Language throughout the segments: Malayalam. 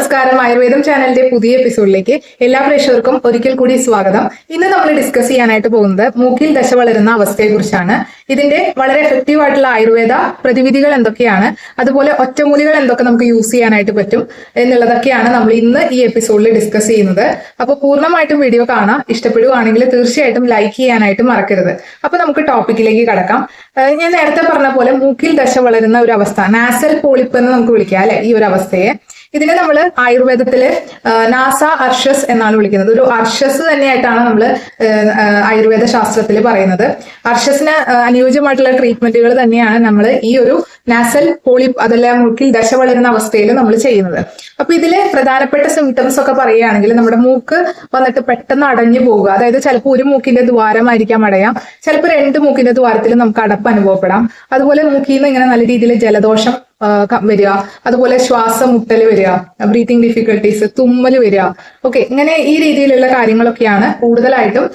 നമസ്കാരം. ആയുർവേദം ചാനലിന്റെ പുതിയ എപ്പിസോഡിലേക്ക് എല്ലാ പ്രേക്ഷകർക്കും ഒരിക്കൽ കൂടി സ്വാഗതം. ഇന്ന് നമ്മൾ ഡിസ്കസ് ചെയ്യാനായിട്ട് പോകുന്നത് മൂക്കിൽ ദശ വളരുന്ന അവസ്ഥയെ കുറിച്ചാണ് ഇതിന്റെ വളരെ എഫക്റ്റീവ് ആയിട്ടുള്ള ആയുർവേദ പ്രതിവിധികൾ എന്തൊക്കെയാണ്? അതുപോലെ ഒറ്റമൂലികൾ എന്തൊക്കെ നമുക്ക് യൂസ് ചെയ്യാനായിട്ട് പറ്റും എന്നുള്ളതൊക്കെയാണ് നമ്മൾ ഇന്ന് ഈ എപ്പിസോഡിൽ ഡിസ്കസ് ചെയ്യുന്നത്. അപ്പോൾ പൂർണമായിട്ടും വീഡിയോ കാണാം. ഇഷ്ടപ്പെടുകയാണെങ്കിൽ തീർച്ചയായിട്ടും ലൈക്ക് ചെയ്യാനായിട്ട് മറക്കരുത്. അപ്പൊ നമുക്ക് ടോപ്പിക്കിലേക്ക് കടക്കാം. ഞാൻ നേരത്തെ പറഞ്ഞ പോലെ മൂക്കിൽ ദശ വളരുന്ന ഒരു അവസ്ഥ നാസൽ പോളിപ്പ് എന്ന് നമുക്ക് വിളിക്കാം അല്ലെ? ഈ ഒരു അവസ്ഥയെ. ഇതിനെ നമ്മൾ ആയുർവേദത്തിൽ നാസ അർഷസ് എന്നാണ് വിളിക്കുന്നത്. ഒരു അർഷസ് തന്നെയായിട്ടാണ് നമ്മൾ ആയുർവേദ ശാസ്ത്രത്തിൽ പറയുന്നത്. അർഷസിന് അനുയോജ്യമായിട്ടുള്ള ട്രീറ്റ്മെന്റുകൾ തന്നെയാണ് നമ്മൾ ഈ ഒരു നാസൽ പോളിപ്പ് അതല്ല മൂക്കിൽ ദശ വളരുന്ന അവസ്ഥയിൽ നമ്മൾ ചെയ്യുന്നത്. അപ്പൊ ഇതിലെ പ്രധാനപ്പെട്ട സിംറ്റംസ് ഒക്കെ പറയുകയാണെങ്കിൽ നമ്മുടെ മൂക്ക് വന്നിട്ട് പെട്ടെന്ന് അടഞ്ഞു പോവുക അതായത് ചിലപ്പോൾ ഒരു മൂക്കിന്റെ ദ്വാരമായിരിക്കാം അടയാം. ചിലപ്പോൾ രണ്ട് മൂക്കിന്റെ ദ്വാരത്തിൽ നമുക്ക് അടപ്പ് അനുഭവപ്പെടാം. അതുപോലെ മൂക്കിൽ നിന്ന് ഇങ്ങനെ നല്ല രീതിയിൽ ജലദോഷം വരിക. അതുപോലെ ശ്വാസം മുട്ടൽ വരിക ബ്രീത്തിങ് ഡിഫിക്കൽട്ടീസ് തുമ്മൽ വരിക. ഓക്കെ ഇങ്ങനെ ഈ രീതിയിലുള്ള കാര്യങ്ങളൊക്കെയാണ് കൂടുതലായിട്ടും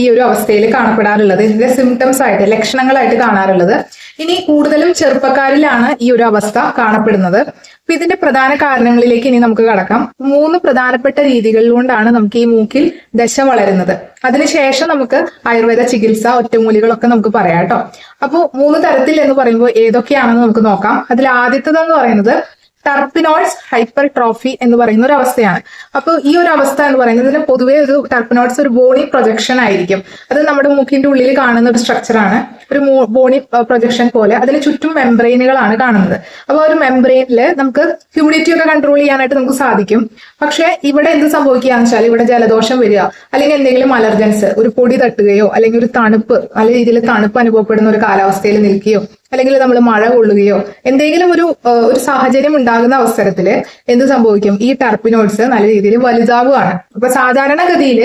ഈ ഒരു അവസ്ഥയിൽ കാണപ്പെടാറുള്ളത്. ഇതിന്റെ സിംറ്റംസ് ആയിട്ട് ലക്ഷണങ്ങളായിട്ട് കാണാറുള്ളത്. ഇനി കൂടുതലും ചെറുപ്പക്കാരിലാണ് ഈ ഒരു അവസ്ഥ കാണപ്പെടുന്നത്. അപ്പൊ ഇതിന്റെ പ്രധാന കാരണങ്ങളിലേക്ക് ഇനി നമുക്ക് കടക്കാം. മൂന്ന് പ്രധാനപ്പെട്ട രീതികളിലുകൊണ്ടാണ് നമുക്ക് ഈ മൂക്കിൽ ദശ വളരുന്നത്. അതിനുശേഷം നമുക്ക് ആയുർവേദ ചികിത്സ ഒറ്റമൂലികളൊക്കെ നമുക്ക് പറയാം കേട്ടോ. അപ്പോൾ മൂന്ന് തരത്തിൽ എന്ന് പറയുമ്പോൾ ഏതൊക്കെയാണെന്ന് നമുക്ക് നോക്കാം. അതിൽ ആദ്യത്തേതെന്ന് പറയുന്നത് ടർപ്പിനോയിഡ്സ് ഹൈപ്പർ ട്രോഫി എന്ന് പറയുന്ന ഒരു അവസ്ഥയാണ്. അപ്പോൾ ഈ ഒരു അവസ്ഥ എന്ന് പറയുന്നത് പൊതുവേ ഒരു ടർപ്പിനോയിഡ്സ് ഒരു ബോണി പ്രൊജക്ഷൻ ആയിരിക്കും. അത് നമ്മുടെ മൂക്കിന്റെ ഉള്ളിൽ കാണുന്ന ഒരു സ്ട്രക്ചറാണ് ഒരു ബോണി പ്രൊജക്ഷൻ പോലെ അതിന് ചുറ്റും മെംബ്രെയിനുകളാണ് കാണുന്നത്. അപ്പോൾ ഒരു മെംബ്രെയിനിൽ നമുക്ക് ഹ്യൂമിഡിറ്റി ഒക്കെ കൺട്രോൾ ചെയ്യാനായിട്ട് നമുക്ക് സാധിക്കും. പക്ഷേ ഇവിടെ എന്ത് സംഭവിക്കുകയാണെന്ന് വെച്ചാൽ ഇവിടെ ജലദോഷം വരിക അല്ലെങ്കിൽ എന്തെങ്കിലും അലർജൻസ് ഒരു പൊടി തട്ടുകയോ അല്ലെങ്കിൽ ഒരു തണുപ്പ് നല്ല രീതിയിൽ തണുപ്പ് അനുഭവപ്പെടുന്ന ഒരു കാലാവസ്ഥയിൽ നിൽക്കുകയോ അല്ലെങ്കിൽ നമ്മൾ മഴ കൊള്ളുകയോ എന്തെങ്കിലും ഒരു ഒരു സാഹചര്യം ഉണ്ടാകുന്ന അവസരത്തിൽ എന്ത് സംഭവിക്കും? ഈ ടർപ്പിനോയിഡ്സ് നല്ല രീതിയിൽ വലുതാവുകയാണ്. അപ്പൊ സാധാരണഗതിയിൽ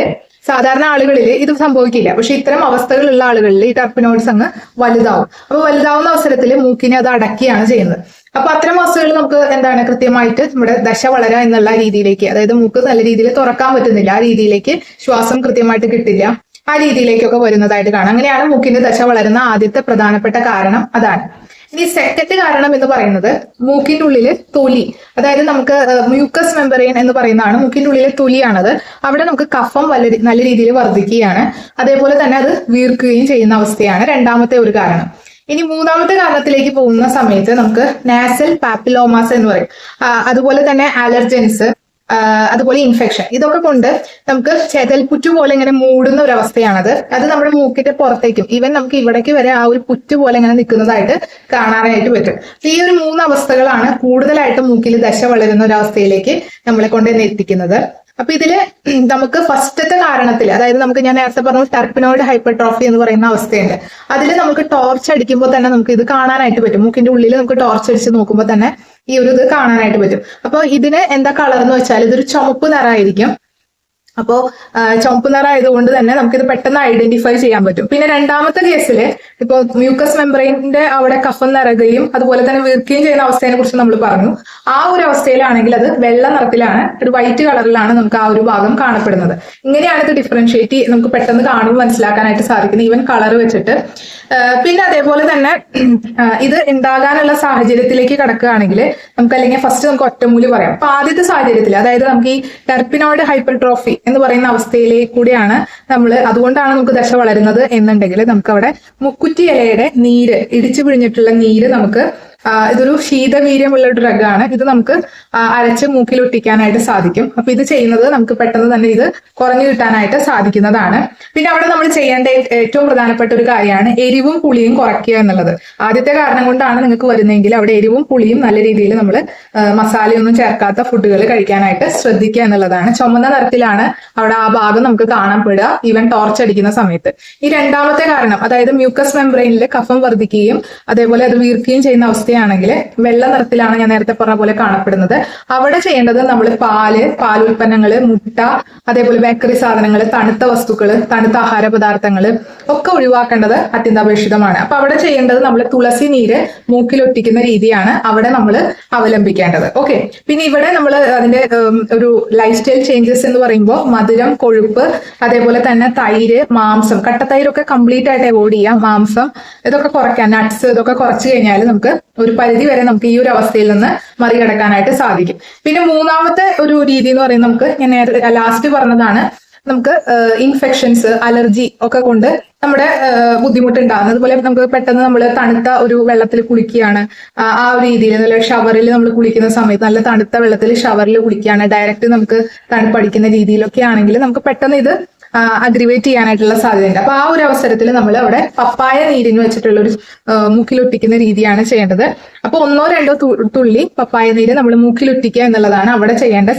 സാധാരണ ആളുകളിൽ ഇത് സംഭവിക്കില്ല. പക്ഷെ ഇത്തരം അവസ്ഥകളുള്ള ആളുകളിൽ ഈ ടർപ്പിനോയിഡ്സ് അങ്ങ് വലുതാവും. അപ്പൊ വലുതാവുന്ന അവസരത്തിൽ മൂക്കിനെ അത് അടക്കുകയാണ് ചെയ്യുന്നത്. അപ്പൊ അത്തരം അവസ്ഥകളിൽ നമുക്ക് എന്താണ് കൃത്യമായിട്ട് നമ്മുടെ ദശ വളരുക എന്നുള്ള രീതിയിലേക്ക് അതായത് മൂക്ക് നല്ല രീതിയിൽ തുറക്കാൻ പറ്റുന്നില്ല ആ രീതിയിലേക്ക് ശ്വാസം കൃത്യമായിട്ട് കിട്ടില്ല. ആ രീതിയിലേക്കൊക്കെ വരുന്നതായിട്ട് കാണാം. അങ്ങനെയാണ് മൂക്കിന്റെ ദശ വളരുന്ന ആദ്യത്തെ പ്രധാനപ്പെട്ട കാരണം അതാണ്. ഇനി സെക്കൻഡ് കാരണം എന്ന് പറയുന്നത് മൂക്കിന്റെ ഉള്ളിൽ തൊലി. അതായത് നമുക്ക് മ്യൂക്കസ് മെമ്പറൈൻ എന്ന് പറയുന്നതാണ് മൂക്കിന്റെ ഉള്ളിലെ തൊലിയാണത്. അവിടെ നമുക്ക് കഫം നല്ല രീതിയിൽ വർദ്ധിക്കുകയാണ്. അതേപോലെ തന്നെ അത് വീർക്കുകയും ചെയ്യുന്ന അവസ്ഥയാണ് രണ്ടാമത്തെ ഒരു കാരണം. ഇനി മൂന്നാമത്തെ കാരണത്തിലേക്ക് പോകുന്ന സമയത്ത് നമുക്ക് നാസൽ പാപ്പിലോമാസ് എന്ന് പറയും. അതുപോലെ തന്നെ അലർജൻസ് അതുപോലെ ഇൻഫെക്ഷൻ ഇതൊക്കെ കൊണ്ട് നമുക്ക് ചെതൽപുറ്റു പോലെ ഇങ്ങനെ മൂടുന്ന ഒരു അവസ്ഥയാണത്. അത് നമ്മുടെ മൂക്കിന്റെ പുറത്തേക്കും ഈവൻ നമുക്ക് ഇവിടേക്ക് വരെ ആ ഒരു പുറ്റു പോലെ ഇങ്ങനെ നിൽക്കുന്നതായിട്ട് കാണാനായിട്ട് പറ്റും. ഈ ഒരു മൂന്ന് അവസ്ഥകളാണ് കൂടുതലായിട്ട് മൂക്കിൽ ദശ വളരുന്ന ഒരു അവസ്ഥയിലേക്ക് നമ്മളെ കൊണ്ട് എത്തിക്കുന്നത്. അപ്പൊ ഇതിൽ നമുക്ക് ഫസ്റ്റത്തെ കാരണത്തിൽ അതായത് നമുക്ക് ഞാൻ നേരത്തെ പറഞ്ഞു ടെർപ്പിനോയിഡ് ഹൈപ്പർട്രോഫി എന്ന് പറയുന്ന അവസ്ഥയുണ്ട്. അതിൽ നമുക്ക് ടോർച്ച് അടിക്കുമ്പോൾ തന്നെ നമുക്ക് ഇത് കാണാനായിട്ട് പറ്റും. മൂക്കിന്റെ ഉള്ളിൽ നമുക്ക് ടോർച്ച് അടിച്ച് നോക്കുമ്പോൾ തന്നെ ഈ ഒരു ഇത് കാണാനായിട്ട് പറ്റും. അപ്പോൾ ഇതിന് എന്താ കളർ എന്ന് വെച്ചാൽ ഇതൊരു ചുമപ്പ് നിറമായിരിക്കും. അപ്പോ ചുമപ്പ് നിറ നിറമായതുകൊണ്ട് തന്നെ നമുക്ക് ഇത് പെട്ടെന്ന് ഐഡന്റിഫൈ ചെയ്യാൻ പറ്റും. പിന്നെ രണ്ടാമത്തെ കേസിൽ ഇപ്പോൾ മ്യൂക്കസ് മെമ്പറൈനിന്റെ അവിടെ കഫം നിറയുകയും അതുപോലെ തന്നെ വീർക്കുകയും ചെയ്യുന്ന അവസ്ഥയെ കുറിച്ച് നമ്മൾ പറഞ്ഞു. ആ ഒരു അവസ്ഥയിലാണെങ്കിൽ അത് വെള്ള നിറത്തിലാണ് ഒരു വൈറ്റ് കളറിലാണ് നമുക്ക് ആ ഒരു ഭാഗം കാണപ്പെടുന്നത്. ഇങ്ങനെയാണ് ഇത് ഡിഫറൻഷ്യേറ്റ് നമുക്ക് പെട്ടെന്ന് കാണുമ്പോൾ മനസ്സിലാക്കാനായിട്ട് സാധിക്കുന്നത്. ഈവൻ കളർ വെച്ചിട്ട്. പിന്നെ അതേപോലെ തന്നെ ഇത് ഉണ്ടാകാനുള്ള സാഹചര്യത്തിലേക്ക് കടക്കുകയാണെങ്കിൽ നമുക്ക് അല്ലെങ്കിൽ ഫസ്റ്റ് നമുക്ക് ഒറ്റമൂലി പറയാം. അപ്പൊ ആദ്യത്തെ സാഹചര്യത്തിൽ അതായത് നമുക്ക് ഈ ടെർപ്പിനോയിഡ് ഹൈപ്പർട്രോഫി എന്ന് പറയുന്ന അവസ്ഥയിലേക്ക് കൂടിയാണ് നമ്മൾ അതുകൊണ്ടാണ് നമുക്ക് ദശ വളരുന്നത് എന്നുണ്ടെങ്കിൽ നമുക്ക് അവിടെ മുക്കുറ്റി ഇലയുടെ നീര് ഇടിച്ചു പിഴിഞ്ഞിട്ടുള്ള നീര് നമുക്ക് ഇതൊരു ശീതവീര്യമുള്ള ഒരു ഡ്രഗ് ആണ് ഇത് നമുക്ക് അരച്ച് മൂക്കിൽ ഒട്ടിക്കാനായിട്ട് സാധിക്കും. അപ്പൊ ഇത് ചെയ്യുന്നത് നമുക്ക് പെട്ടെന്ന് തന്നെ ഇത് കുറഞ്ഞു കിട്ടാനായിട്ട് സാധിക്കുന്നതാണ്. പിന്നെ അവിടെ നമ്മൾ ചെയ്യേണ്ട ഏറ്റവും പ്രധാനപ്പെട്ട ഒരു കാര്യമാണ് എരിവും പുളിയും കുറയ്ക്കുക എന്നുള്ളത്. ആദ്യത്തെ കാരണം കൊണ്ടാണ് നിങ്ങൾക്ക് വരുന്നതെങ്കിൽ അവിടെ എരിവും പുളിയും നല്ല രീതിയിൽ നമ്മൾ മസാലയൊന്നും ചേർക്കാത്ത ഫുഡുകൾ കഴിക്കാനായിട്ട് ശ്രദ്ധിക്കുക എന്നുള്ളതാണ്. ചുമന്ന നിറത്തിലാണ് അവിടെ ആ ഭാഗം നമുക്ക് കാണപ്പെടുക ഈവൻ ടോർച്ച് അടിക്കുന്ന സമയത്ത്. ഈ രണ്ടാമത്തെ കാരണം അതായത് മ്യൂക്കസ് മെംബ്രെയിനിൽ കഫം വർദ്ധിക്കുകയും അതേപോലെ അത് വീർക്കുകയും ചെയ്യുന്ന അവസ്ഥയാണെങ്കിൽ വെള്ള നിറത്തിലാണ് ഞാൻ നേരത്തെ പറഞ്ഞ പോലെ കാണപ്പെടുന്നത്. അവിടെ ചെയ്യേണ്ടത് നമ്മൾ പാൽ ഉൽപ്പന്നങ്ങൾ, മുട്ട അതേപോലെ ബേക്കറി സാധനങ്ങൾ തണുത്ത വസ്തുക്കൾ തണുത്ത ആഹാര പദാർത്ഥങ്ങൾ ഒക്കെ ഒഴിവാക്കേണ്ടത് അത്യന്താപേക്ഷിതമാണ്. അപ്പൊ അവിടെ ചെയ്യേണ്ടത് നമ്മൾ തുളസി നീര് മൂക്കിലൊട്ടിക്കുന്ന രീതിയാണ് അവിടെ നമ്മൾ അവലംബിക്കേണ്ടത്. ഓക്കെ. പിന്നെ ഇവിടെ നമ്മൾ അതിന്റെ ഒരു ലൈഫ് സ്റ്റൈൽ ചേഞ്ചസ് എന്ന് പറയുമ്പോൾ മധുരം കൊഴുപ്പ് അതേപോലെ തന്നെ തൈര് മാംസം കട്ടത്തൈരൊക്കെ കംപ്ലീറ്റ് ആയിട്ട് അവോയ്ഡ് ചെയ്യാം. മാംസം ഇതൊക്കെ കുറയ്ക്കാൻ നട്ട്സ് ഇതൊക്കെ കുറച്ച് കഴിഞ്ഞാൽ നമുക്ക് ഒരു പരിധി വരെ നമുക്ക് ഈ ഒരു അവസ്ഥയിൽ നിന്ന് മറികടക്കാനായിട്ട് സാധിക്കും. പിന്നെ മൂന്നാമത്തെ ഒരു രീതി എന്ന് പറയുന്നത് നമുക്ക് ഞാൻ നേരത്തെ ലാസ്റ്റ് പറഞ്ഞതാണ്. നമുക്ക് ഇൻഫെക്ഷൻസ് അലർജി ഒക്കെ കൊണ്ട് നമ്മുടെ ബുദ്ധിമുട്ടുണ്ടാകുന്നത്. അതുപോലെ നമുക്ക് പെട്ടെന്ന് നമ്മൾ തണുത്ത ഒരു വെള്ളത്തിൽ കുളിക്കുകയാണ്. ആ ഒരു രീതിയിൽ നല്ല ഷവറിൽ നമ്മൾ കുളിക്കുന്ന സമയത്ത് നല്ല തണുത്ത വെള്ളത്തിൽ ഷവറിൽ കുളിക്കുകയാണ്. ഡയറക്റ്റ് നമുക്ക് തണുപ്പടിക്കുന്ന രീതിയിലൊക്കെ ആണെങ്കിൽ നമുക്ക് പെട്ടെന്ന് ഇത് അഗ്രിവേറ്റ് ചെയ്യാനായിട്ടുള്ള സാധ്യതയുണ്ട്. അപ്പൊ ആ ഒരു അവസരത്തിൽ നമ്മൾ അവിടെ പപ്പായ നീരിന് വെച്ചിട്ടുള്ള ഒരു മൂക്കിലൊട്ടിക്കുന്ന രീതിയാണ് ചെയ്യേണ്ടത്. അപ്പൊ ഒന്നോ രണ്ടോ തുള്ളി പപ്പായ നീര് നമ്മൾ മൂക്കിലൊട്ടിക്കുക എന്നുള്ളതാണ് അവിടെ ചെയ്യേണ്ട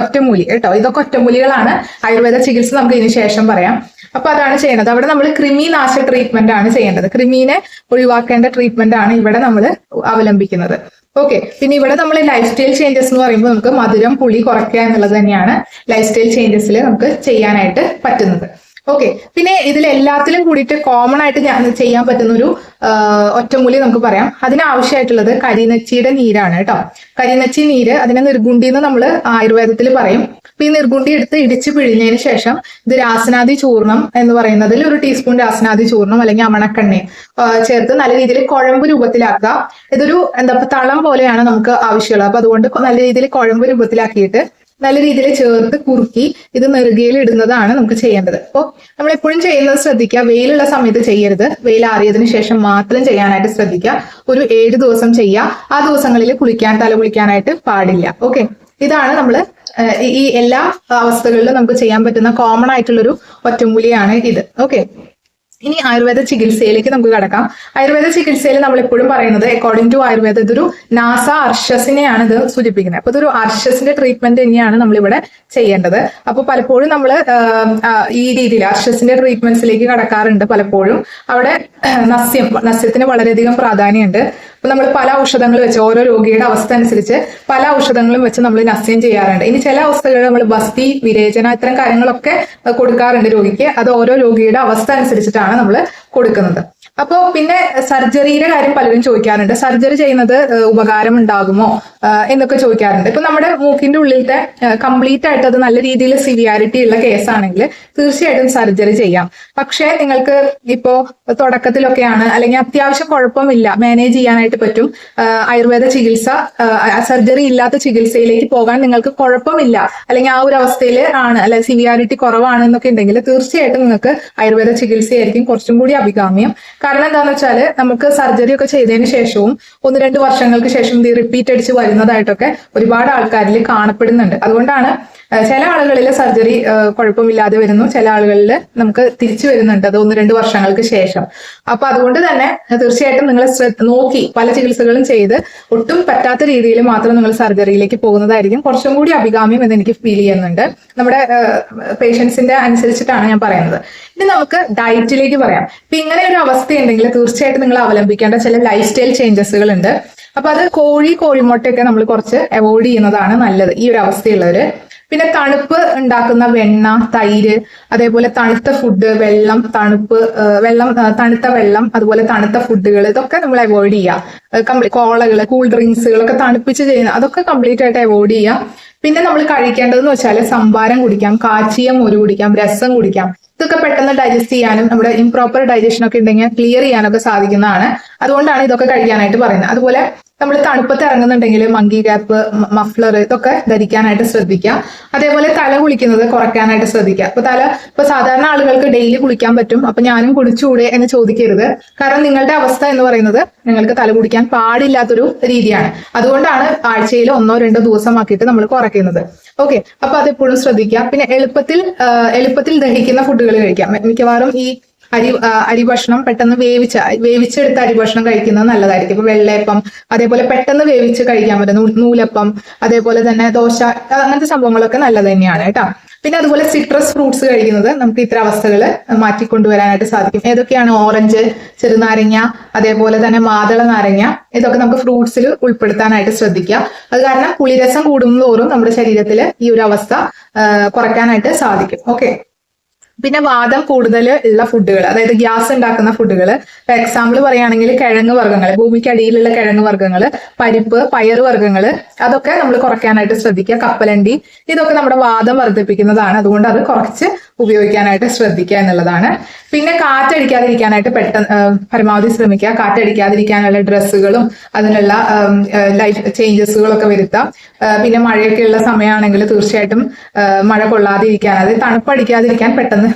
ഒറ്റമൂലി കേട്ടോ. ഇതൊക്കെ ഒറ്റമൂലികളാണ്. ആയുർവേദ ചികിത്സ നമുക്ക് ഇതിന് ശേഷം പറയാം. അപ്പൊ അതാണ് ചെയ്യേണ്ടത്. അവിടെ നമ്മൾ കൃമിനാശ ട്രീറ്റ്മെന്റ് ആണ് ചെയ്യേണ്ടത്. കൃമീനെ ഒഴിവാക്കേണ്ട ട്രീറ്റ്മെന്റ് ആണ് ഇവിടെ നമ്മൾ അവലംബിക്കുന്നത്. ഓക്കെ പിന്നെ ഇവിടെ നമ്മൾ ലൈഫ് സ്റ്റൈൽ ചേഞ്ചസ് എന്ന് പറയുമ്പോൾ നമുക്ക് മധുരം പുളി കുറയ്ക്കുക എന്നുള്ളത് തന്നെയാണ് ലൈഫ് സ്റ്റൈൽ ചേഞ്ചസിൽ നമുക്ക് ചെയ്യാനായിട്ട് പറ്റുന്നത്. ഓക്കെ പിന്നെ ഇതിൽ എല്ലാത്തിലും കൂടിയിട്ട് കോമൺ ആയിട്ട് ഞാൻ ചെയ്യാൻ പറ്റുന്ന ഒരു ഒറ്റമൂലി നമുക്ക് പറയാം. അതിനാവശ്യമായിട്ടുള്ളത് കരിനച്ചിയുടെ നീരാണ് കേട്ടോ. കരിനച്ചി നീര് അതിനെ നിർഗുണ്ടി എന്ന് നമ്മൾ ആയുർവേദത്തിൽ പറയും. അപ്പൊ ഈ നിർഗുണ്ടി എടുത്ത് ഇടിച്ച് പിഴിഞ്ഞതിന് ശേഷം ഇത് രാസനാദി ചൂർണം എന്ന് പറയുന്നതിൽ ഒരു ടീസ്പൂൺ രാസനാദി ചൂർണം അല്ലെങ്കിൽ അമണക്കെണ്ണ ചേർത്ത് നല്ല രീതിയിൽ കുഴമ്പ് രൂപത്തിലാക്കുക. ഇതൊരു എന്താ തളം പോലെയാണ് നമുക്ക് ആവശ്യമുള്ളത്. അപ്പൊ അതുകൊണ്ട് നല്ല രീതിയിൽ കുഴമ്പ് രൂപത്തിലാക്കിയിട്ട് നല്ല രീതിയിൽ ചേർത്ത് കുറുക്കി ഇത് നെറുകയിൽ ഇടുന്നതാണ് നമുക്ക് ചെയ്യേണ്ടത്. അപ്പോൾ നമ്മൾ എപ്പോഴും ചെയ്യുന്നത് ശ്രദ്ധിക്കുക. വെയിലുള്ള സമയത്ത് ചെയ്യരുത്. വെയിൽ ആറിയതിനു ശേഷം മാത്രം ചെയ്യാനായിട്ട് ശ്രദ്ധിക്കുക. ഒരു ഏഴ് ദിവസം ചെയ്യുക. ആ ദിവസങ്ങളിൽ കുളിക്കാൻ തല കുളിക്കാനായിട്ട് പാടില്ല. ഓക്കെ? ഇതാണ് നമ്മൾ ഈ എല്ലാ അവസ്ഥകളിലും നമുക്ക് ചെയ്യാൻ പറ്റുന്ന കോമൺ ആയിട്ടുള്ളൊരു ഒറ്റമൂലിയാണ് ഇത്. ഓക്കെ? ഇനി ആയുർവേദ ചികിത്സയിലേക്ക് നമുക്ക് കടക്കാം. ആയുർവേദ ചികിത്സയിൽ നമ്മൾ എപ്പോഴും പറയുന്നത് അക്കോർഡിംഗ് ടു ആയുർവേദ ഇതൊരു നാസ അർഷസിനെയാണ് ഇത് സൂചിപ്പിക്കുന്നത്. അപ്പൊ ഇതൊരു അർഷസിന്റെ ട്രീറ്റ്മെന്റ് തന്നെയാണ് നമ്മൾ ഇവിടെ ചെയ്യേണ്ടത്. അപ്പൊ പലപ്പോഴും നമ്മൾ ഈ രീതിയിൽ അർഷസിന്റെ ട്രീറ്റ്മെന്റ്സിലേക്ക് കടക്കാറുണ്ട് പലപ്പോഴും. അവിടെ നസ്യം നസ്യത്തിന് വളരെയധികം പ്രാധാന്യമുണ്ട്. അപ്പൊ നമ്മൾ പല ഔഷധങ്ങൾ വെച്ച് ഓരോ രോഗിയുടെ അവസ്ഥ അനുസരിച്ച് പല ഔഷധങ്ങളും വെച്ച് നമ്മൾ നസ്യം ചെയ്യാറുണ്ട്. ഇനി ചില അവസ്ഥകളിൽ നമ്മൾ ബസ്തി വിരേചന ഇത്തരം കാര്യങ്ങളൊക്കെ കൊടുക്കാറുണ്ട് രോഗിക്ക്. അത് ഓരോ രോഗിയുടെ അവസ്ഥ അനുസരിച്ചിട്ടാണ്. നമ്മൾ കൊടുക്കുന്നത്. അപ്പോ പിന്നെ സർജറിയുടെ കാര്യം പലരും ചോദിക്കാറുണ്ട്. സർജറി ചെയ്യുന്നത് ഉപകാരം ഉണ്ടാകുമോ എന്നൊക്കെ ചോദിക്കാറുണ്ട്. ഇപ്പൊ നമ്മുടെ മൂക്കിന്റെ ഉള്ളിലത്തെ കംപ്ലീറ്റ് ആയിട്ട് അത് നല്ല രീതിയിൽ സിവിയാരിറ്റി ഉള്ള കേസാണെങ്കിൽ തീർച്ചയായിട്ടും സർജറി ചെയ്യാം. പക്ഷേ നിങ്ങൾക്ക് ഇപ്പോ തുടക്കത്തിലൊക്കെയാണ് അല്ലെങ്കിൽ അത്യാവശ്യം കുഴപ്പമില്ല മാനേജ് ചെയ്യാനായിട്ട് പറ്റും. ആയുർവേദ ചികിത്സ സർജറി ഇല്ലാത്ത ചികിത്സയിലേക്ക് പോകാൻ നിങ്ങൾക്ക് കുഴപ്പമില്ല അല്ലെങ്കിൽ ആ ഒരു അവസ്ഥയിൽ ആണ് അല്ലെ സിവിയാരിറ്റി കുറവാണ് എന്നൊക്കെ ഉണ്ടെങ്കിൽ തീർച്ചയായിട്ടും നിങ്ങൾക്ക് ആയുർവേദ ചികിത്സയായിരിക്കും കുറച്ചും കൂടി അഭികാമ്യം. കാരണം എന്താണെന്ന് വെച്ചാൽ നമുക്ക് സർജറി ഒക്കെ ചെയ്തതിന് ശേഷവും ഒന്ന് രണ്ട് വർഷങ്ങൾക്ക് ശേഷം ഇത് റിപ്പീറ്റ് അടിച്ച് വരുന്നതായിട്ടൊക്കെ ഒരുപാട് ആൾക്കാരിൽ കാണപ്പെടുന്നുണ്ട്. അതുകൊണ്ടാണ് ചില ആളുകളിൽ സർജറി കുഴപ്പമില്ലാതെ വരുന്നു. ചില ആളുകളിൽ നമുക്ക് തിരിച്ചു വരുന്നുണ്ട്. അത് ഒന്ന് രണ്ട് വർഷങ്ങൾക്ക് ശേഷം. അപ്പൊ അതുകൊണ്ട് തന്നെ തീർച്ചയായിട്ടും നിങ്ങൾ നോക്കി പല ചികിത്സകളും ചെയ്ത് ഒട്ടും പറ്റാത്ത രീതിയിൽ മാത്രം നിങ്ങൾ സർജറിയിലേക്ക് പോകുന്നതായിരിക്കും. കുറച്ചും കൂടി അഭികാമ്യം എന്ന് എനിക്ക് ഫീൽ ചെയ്യുന്നുണ്ട്. നമ്മുടെ പേഷ്യൻസിന്റെ അനുസരിച്ചിട്ടാണ് ഞാൻ പറയുന്നത്. ഇനി നമുക്ക് ഡയറ്റിലേക്ക് പറയാം. ഇപ്പൊ ഇങ്ങനെ ഒരു അവസ്ഥയുണ്ടെങ്കിൽ തീർച്ചയായിട്ടും നിങ്ങൾ അവലംബിക്കേണ്ട ചില ലൈഫ് സ്റ്റൈൽ ചേഞ്ചസുകൾ ഉണ്ട്. അപ്പൊ അത് കോഴി കോഴിമുട്ടയൊക്കെ നമ്മൾ കുറച്ച് അവോയ്ഡ് ചെയ്യുന്നതാണ് നല്ലത്. ഈ ഒരു അവസ്ഥയുള്ളവര്. പിന്നെ തണുപ്പ് ഉണ്ടാക്കുന്ന വെണ്ണ തൈര് അതേപോലെ തണുത്ത ഫുഡ് വെള്ളം തണുപ്പ് വെള്ളം തണുത്ത വെള്ളം അതുപോലെ തണുത്ത ഫുഡുകൾ ഇതൊക്കെ നമ്മൾ അവോയ്ഡ് ചെയ്യുക കോളകൾ കൂൾ ഡ്രിങ്ക്സുകളൊക്കെ തണുപ്പിച്ച് ചെയ്യുന്ന അതൊക്കെ കംപ്ലീറ്റ് ആയിട്ട് അവോയ്ഡ് ചെയ്യുക പിന്നെ നമ്മൾ കഴിക്കേണ്ടതെന്ന് വെച്ചാൽ സംഭാരം കുടിക്കാം കാച്ചിയ മോര് കുടിക്കാം രസം കുടിക്കാം. ഇതൊക്കെ പെട്ടെന്ന് ഡൈജസ്റ്റ് ചെയ്യാനും നമ്മുടെ ഇംപ്രോപ്പർ ഡൈജഷൻ ഒക്കെ ഉണ്ടെങ്കിൽ ക്ലിയർ ചെയ്യാനൊക്കെ സാധിക്കുന്നതാണ്. അതുകൊണ്ടാണ് ഇതൊക്കെ കഴിക്കാനായിട്ട് പറയുന്നത്. അതുപോലെ നമ്മൾ തണുപ്പത്ത് ഇറങ്ങുന്നുണ്ടെങ്കിൽ മങ്കി ക്യാപ്പ് മഫ്ലർ ഇതൊക്കെ ധരിക്കാനായിട്ട് ശ്രദ്ധിക്കുക. അതേപോലെ തല കുളിക്കുന്നത് കുറയ്ക്കാനായിട്ട് ശ്രദ്ധിക്കുക. അപ്പൊ തല ഇപ്പൊ സാധാരണ ആളുകൾക്ക് ഡെയിലി കുളിക്കാൻ പറ്റും. അപ്പൊ ഞാനും കുളിച്ചുകൂടെ എന്ന് ചോദിക്കരുത്. കാരണം നിങ്ങളുടെ അവസ്ഥ എന്ന് പറയുന്നത് നിങ്ങൾക്ക് തല കുടിക്കാൻ പാടില്ലാത്തൊരു രീതിയാണ്. അതുകൊണ്ടാണ് ആഴ്ചയിൽ ഒന്നോ രണ്ടോ ദിവസമാക്കിയിട്ട് നമ്മൾ കുറയ്ക്കുന്നത്. ഓക്കെ. അപ്പൊ അതെപ്പോഴും ശ്രദ്ധിക്കുക. പിന്നെ എളുപ്പത്തിൽ എളുപ്പത്തിൽ ദഹിക്കുന്ന ഫുഡുകൾ കഴിക്കാം. മിക്കവാറും ഈ അരി അരിഭക്ഷണം അരി ഭക്ഷണം പെട്ടെന്ന് വേവിച്ച വേവിച്ചെടുത്ത അരി ഭക്ഷണം കഴിക്കുന്നത് നല്ലതായിരിക്കും. ഇപ്പൊ വെള്ളയപ്പം അതേപോലെ പെട്ടെന്ന് വേവിച്ച് കഴിക്കാൻ പറ്റുന്ന നൂലപ്പം അതേപോലെ തന്നെ ദോശ അങ്ങനത്തെ സംഭവങ്ങളൊക്കെ നല്ലത് തന്നെയാണ് കേട്ടോ. പിന്നെ അതുപോലെ സിട്രസ് ഫ്രൂട്ട്സ് കഴിക്കുന്നത് നമുക്ക് ഇത്തരം അവസ്ഥകൾ മാറ്റിക്കൊണ്ടുവരാനായിട്ട് സാധിക്കും. ഏതൊക്കെയാണ്? ഓറഞ്ച് ചെറുനാരങ്ങ അതേപോലെ തന്നെ മാതള നാരങ്ങ ഇതൊക്കെ നമുക്ക് ഫ്രൂട്ട്സിൽ ഉൾപ്പെടുത്താനായിട്ട് ശ്രദ്ധിക്കുക. അത് കാരണം പുളിരസം കൂടുന്നതോറും നമ്മുടെ ശരീരത്തിൽ ഈ ഒരു അവസ്ഥ കുറയ്ക്കാനായിട്ട് സാധിക്കും. ഓക്കെ. പിന്നെ വാദം കൂടുതൽ ഉള്ള ഫുഡുകൾ അതായത് ഗ്യാസ് ഉണ്ടാക്കുന്ന ഫുഡുകൾ ഇപ്പൊ എക്സാമ്പിൾ പറയുകയാണെങ്കിൽ കിഴങ്ങ് വർഗങ്ങൾ ഭൂമിക്കടിയിലുള്ള കിഴങ്ങ് വർഗങ്ങൾ പരിപ്പ് പയർ വർഗങ്ങൾ അതൊക്കെ നമ്മൾ കുറയ്ക്കാനായിട്ട് ശ്രദ്ധിക്കുക. കപ്പലണ്ടി ഇതൊക്കെ നമ്മുടെ വാദം വർദ്ധിപ്പിക്കുന്നതാണ്. അതുകൊണ്ട് അത് കുറച്ച് ഉപയോഗിക്കാനായിട്ട് ശ്രദ്ധിക്കുക എന്നുള്ളതാണ്. പിന്നെ കാറ്റടിക്കാതിരിക്കാനായിട്ട് പെട്ടെന്ന് പരമാവധി ശ്രമിക്കുക. കാറ്റടിക്കാതിരിക്കാനുള്ള ഡ്രസ്സുകളും അതിനുള്ള ലൈഫ് ചേഞ്ചസുകളൊക്കെ വരുത്താം. പിന്നെ മഴയൊക്കെ ഉള്ള സമയമാണെങ്കിൽ തീർച്ചയായിട്ടും മഴ കൊള്ളാതിരിക്കാൻ അതായത് തണുപ്പടിക്കാതിരിക്കാൻ പെട്ടെന്ന്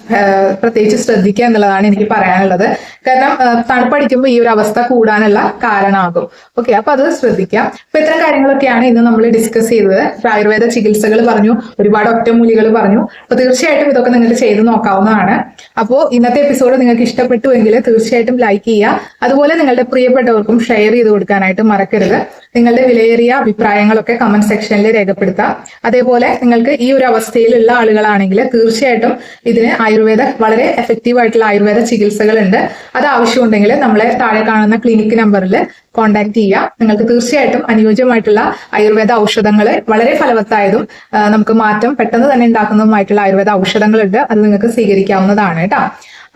പ്രത്യേകിച്ച് ശ്രദ്ധിക്കുക എന്നുള്ളതാണ് എനിക്ക് പറയാനുള്ളത്. കാരണം തണുപ്പടിക്കുമ്പോൾ ഈ ഒരു അവസ്ഥ കൂടാനുള്ള കാരണമാകും. ഓക്കെ അപ്പൊ അത് ശ്രദ്ധിക്കാം. അപ്പൊ ഇത്തരം കാര്യങ്ങളൊക്കെയാണ് ഇന്ന് നമ്മൾ ഡിസ്കസ് ചെയ്തത്. ആയുർവേദ ചികിത്സകൾ പറഞ്ഞു ഒരുപാട് ഒറ്റമൂലികൾ പറഞ്ഞു. അപ്പൊ തീർച്ചയായിട്ടും ഇതൊക്കെ നിങ്ങൾക്ക് ചെയ്ത് നോക്കാവുന്നതാണ്. അപ്പോൾ ഇന്നത്തെ എപ്പിസോഡ് നിങ്ങൾക്ക് ഇഷ്ടപ്പെട്ടുവെങ്കിൽ തീർച്ചയായിട്ടും ലൈക്ക് ചെയ്യുക. അതുപോലെ നിങ്ങളുടെ പ്രിയപ്പെട്ടവർക്കും ഷെയർ ചെയ്ത് കൊടുക്കാനായിട്ട് മറക്കരുത്. നിങ്ങളുടെ വിലയേറിയ അഭിപ്രായങ്ങളൊക്കെ കമന്റ് സെക്ഷനിൽ രേഖപ്പെടുത്താം. അതേപോലെ നിങ്ങൾക്ക് ഈ ഒരു അവസ്ഥയിലുള്ള ആളുകളാണെങ്കിൽ തീർച്ചയായിട്ടും ഇതിന് ആയുർവേദ വളരെ എഫക്റ്റീവ് ആയിട്ടുള്ള ആയുർവേദ ചികിത്സകളുണ്ട്. അത് ആവശ്യമുണ്ടെങ്കിൽ നമ്മളെ താഴെ കാണുന്ന ക്ലിനിക് നമ്പറിൽ കോൺടാക്ട് ചെയ്യുക. നിങ്ങൾക്ക് തീർച്ചയായിട്ടും അനുയോജ്യമായിട്ടുള്ള ആയുർവേദ ഔഷധങ്ങൾ വളരെ ഫലവത്തായതും നമുക്ക് മാറ്റം പെട്ടെന്ന് തന്നെ ഉണ്ടാക്കുന്നതുമായിട്ടുള്ള ആയുർവേദ ഔഷധങ്ങളുണ്ട്. അത് നിങ്ങൾക്ക് സ്വീകരിക്കാവുന്നതാണ് കേട്ടോ.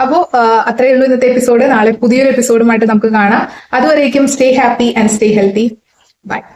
അപ്പോൾ അത്രയേ ഉള്ളൂ ഇന്നത്തെ എപ്പിസോഡ് നാളെ പുതിയൊരു എപ്പിസോഡുമായിട്ട് നമുക്ക് കാണാം. അതുവരേക്കും stay happy and stay healthy Bye.